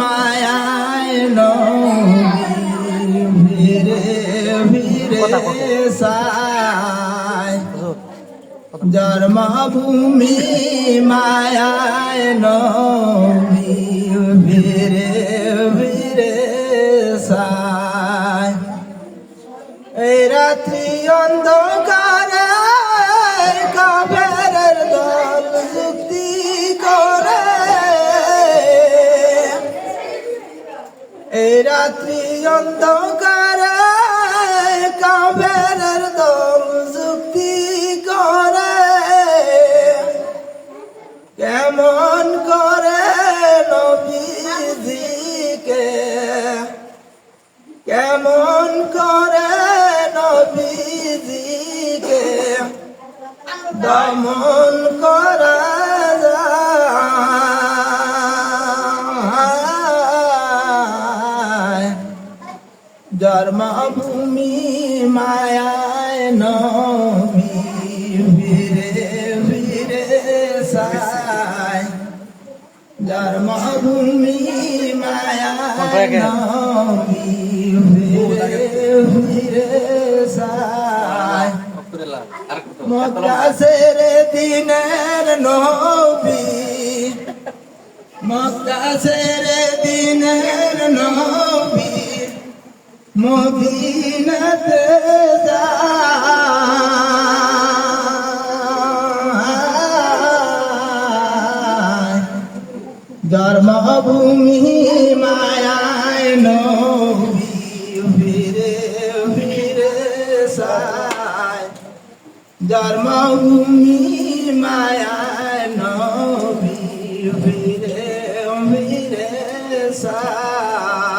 মায়ায় নবী ভিড়ে ভিড়ে সায়। জন্মভূমি মায়ায় ভিড়ে ভিড়ে সায়। এই রাত্রি অন্ধকারে রাত্রি অন্ধকারে কাবেরের দল যুক্তি করে। কেমন করে নবীজিকে? কেমন করে নবীজিকে? দমন জন্মভূমি মায়ায় নবী ভিড়ে ভিড়ে সায়। জন্মভূমি মায়ায় নবী ভিড়ে ভিড়ে সায়। মক্কাসের দিনের নবী মক্কাসের দিনের নবী। মদিনাতে জন্মভূমি মায়ায় নবী ফিরে ফিরে সায়। জন্মভূমি মায়ায়